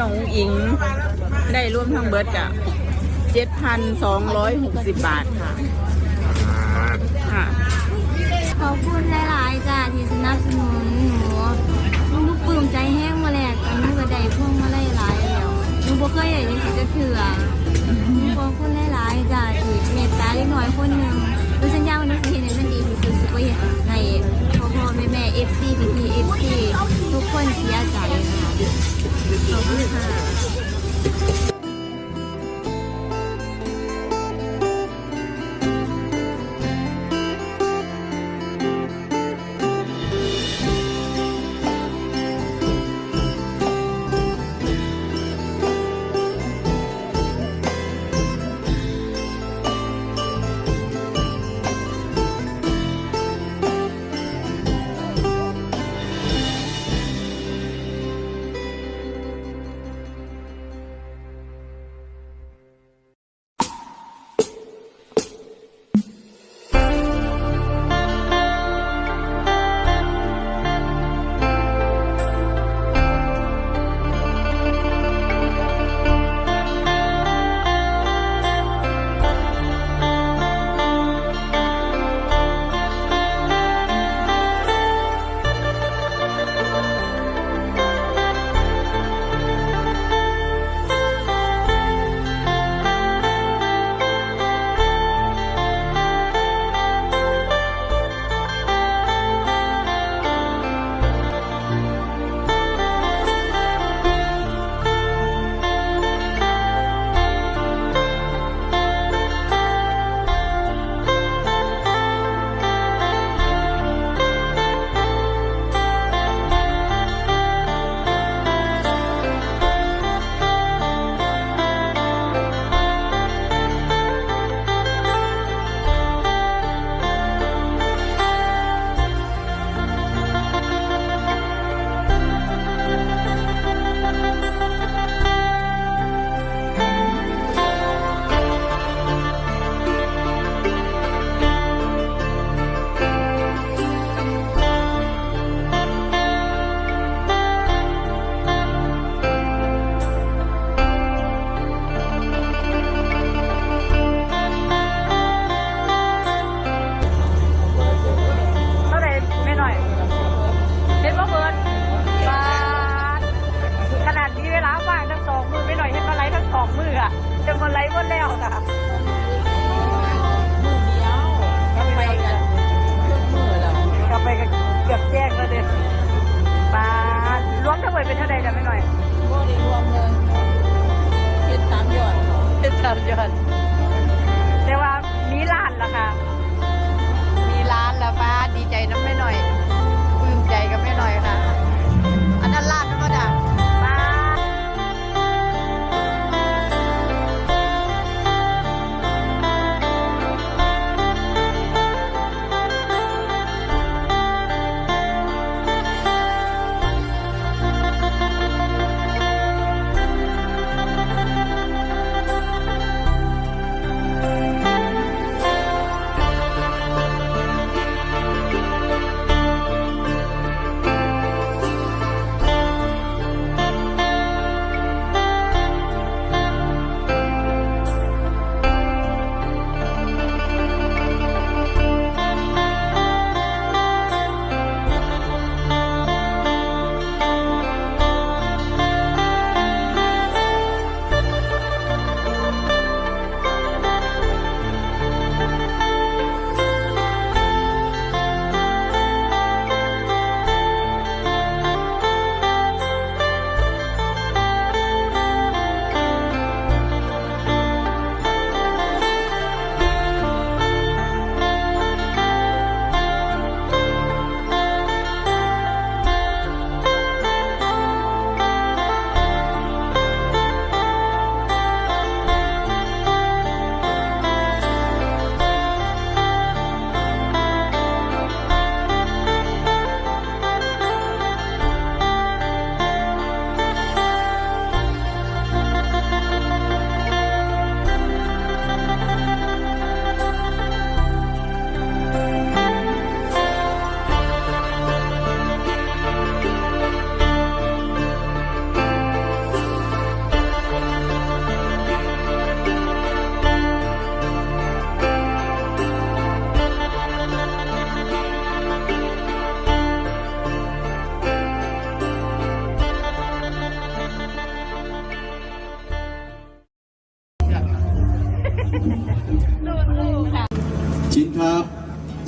น้องอิง ได้ร่วมทั้งเบิร์ดกะ7,260บาทค่ะค่ะ ขอบคุณหลายๆจ้าที่สนับสนุนหนูหนูบ่ปลื้มใจแห้งมาแลกกันหนูก็ได้พวงมาลัยหลายแล้วหนูบ่เคยได้ยินสิจะเถื่อหนูขอบคุณหลายๆจ้าที่เมตตาเล็กน้อยคนหนึงหนูสัญญาว่าหนูสิเฮ็ดให้มันดีที่สุดสิบ่เฮ็ดให้พ่อพ่อแม่แม่ FC พี่พี่ FC ทุกคนเสียใจค่ะ ขอบคุณค่ะ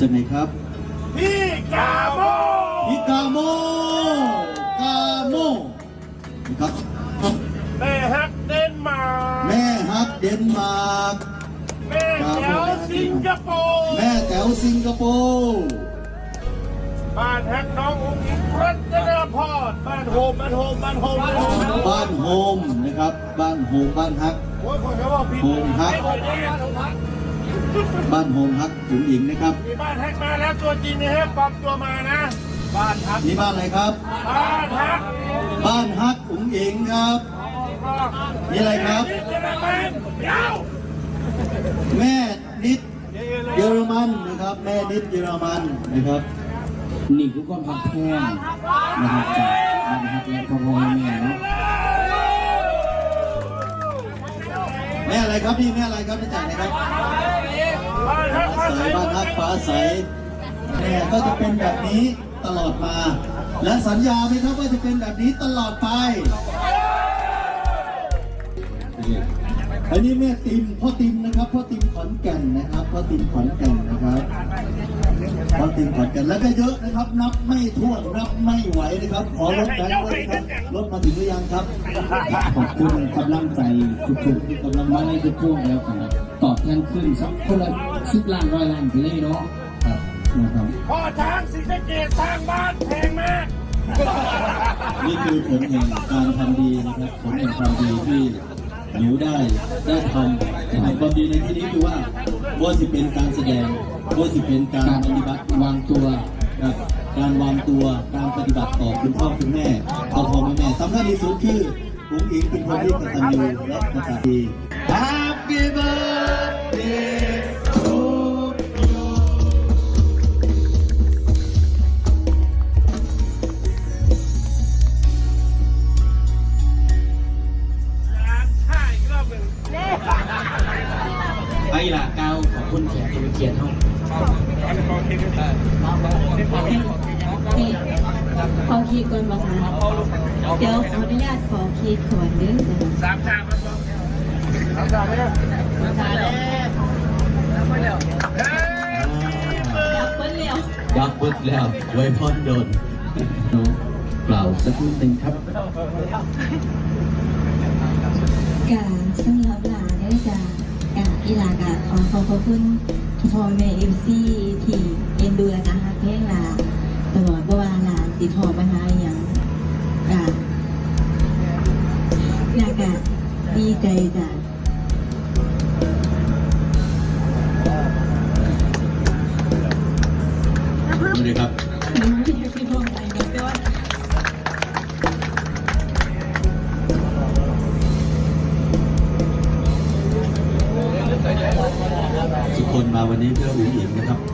จากไหนครับ พี่กาโมพี่กาโมกาโมนะครับแม่ฮักเดนมาร์กแม่ฮักเดนมาร์กแม่แถวสิงคโปร์แม่แต๋วสิงคโปร์บ้านฮักน้องอุ้งอิงรัตนพรบ้านโฮมบ้านโฮมบ้านโฮมบ้านโฮมบ้านโฮมนะครับบ้านโฮมบ้านฮักโอ้ยคนเขาบอกผิดโฮมฮักไอ้คนนี้ บ้านโฮมฮักขุนหญิงนะครับ มีบ้านฮักมาแล้วตัวจริงนะฮะปลอมตัวมานะ บ้านฮักนี่บ้านอะไรครับ บ้านฮักบ้านฮักขุนหญิงครับนี่อะไรครับนี่เจะเป็นเดี๋ยวแม่นิดเยอรมันนะครับ แม่นิดเยอรมันนะครับนี่คือความพักแพงนะครับจากบ้านฮักและพ่อพ่อแม่เนาะ แม่อะไรครับพี่แม่อะไรครับนี่จากไหนครับบ้านฮักมาใสใส่บ้านฮักฟ้าใสแม่ก็จะเป็นแบบนี้ตลอดมา และสัญญาไหมครับว่าจะเป็นแบบนี้ตลอดไปอันนี้แม่ติมพ่อติมนะครับพ่อติมขอนแก่นนะครับพ่อติมขอนแก่นนะครับ พ่อติมขอนแก่นแล้วก็เยอะนะครับ นับไม่ถ้วนนับไม่ไหวนะครับ ขอรถแบงค์ด้วยนะครับรถมาถึงหรือยังครับขอบคุณกำลังใจทุกๆที่กำลังมาในทุกช่วงแล้วกันตอบแทนขึ้นสักคนละสิบล้านร้อยล้านไปเลยเนาะครับนะครับพ่อช้างศรีสะเกดสร้างบ้านแพงมากนี่คือผลแห่งการทำดีนะครับผลแห่งความดีที่ หนูได้ได้ทำนะครับความดีในที่นี้คือว่าว่าสิเป็นการแสดงว่าสิเป็นการการปฏิบัติวางตัวครับการวางตัวการปฏิบัติต่อคุณพ่อคุณแม่ต่อพ่อแม่สำคัญที่สุดคือผมเองเป็นคนที่กตัญญูและกตัญญู Happy birthday าตขอคีย์ก่อนเด้อจ้ะสามชามมันบอกสามชามไหมเนี่ยสามชามแล้วดับเบิ้ลแล้วยักษ์ปึ๊ดแล้วไว้พรโดนเนาะเปล่าสักนิดหนึ่งครับกาสำหรับหลานเด้อจ้ะกาอีหลากาขอขอบพระคุณพ่อแม่เอ็มซีที่ จจ้ะนี่เลยครับทุกคนมาวันนี้เพื่ออุ้งอิงนะครับ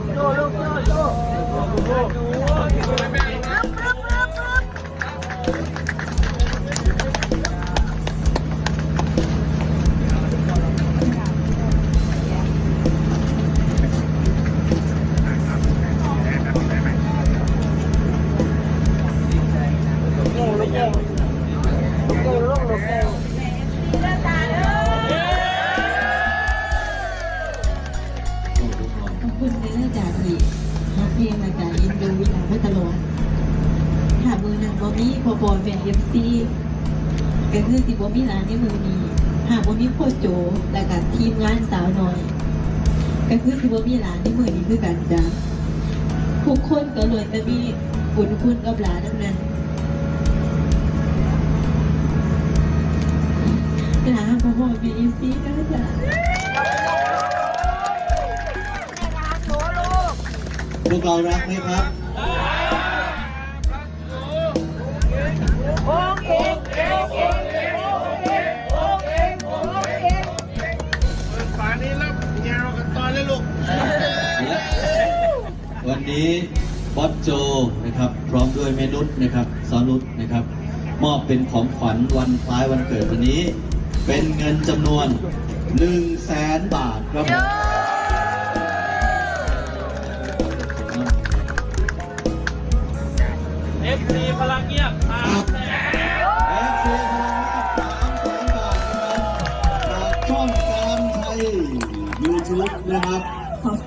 และกาเอ็นดูหลานมาตลอดถ้ามือนั้นบ่มีพอพอเป็นเอฟซีก็คือสิบ่มีหลานในมือนี้หากบ่มีพ่อโจและกับทีมงานสาวน้อยก็คือสิบ่มีหลานในมือนี้คือกันจ้ะทุกคนก็ล้วนแต่มีบุญคุณกับหลานทั้งนั้นหลานพ่อพ่อเป็นเอฟซีเด้อจ้ะ พวกเรารักไหมครับวันตอนเลยลูกวันนี้บอสโจนะครับพร้อมด้วยเมนุษนะครับสอนุษนะครับ มอบเป็นของขวัญวันคล้ายวันเกิดวันนี้ เป็นเงินจำนวน1 0 0 0 0แสนบาทครับ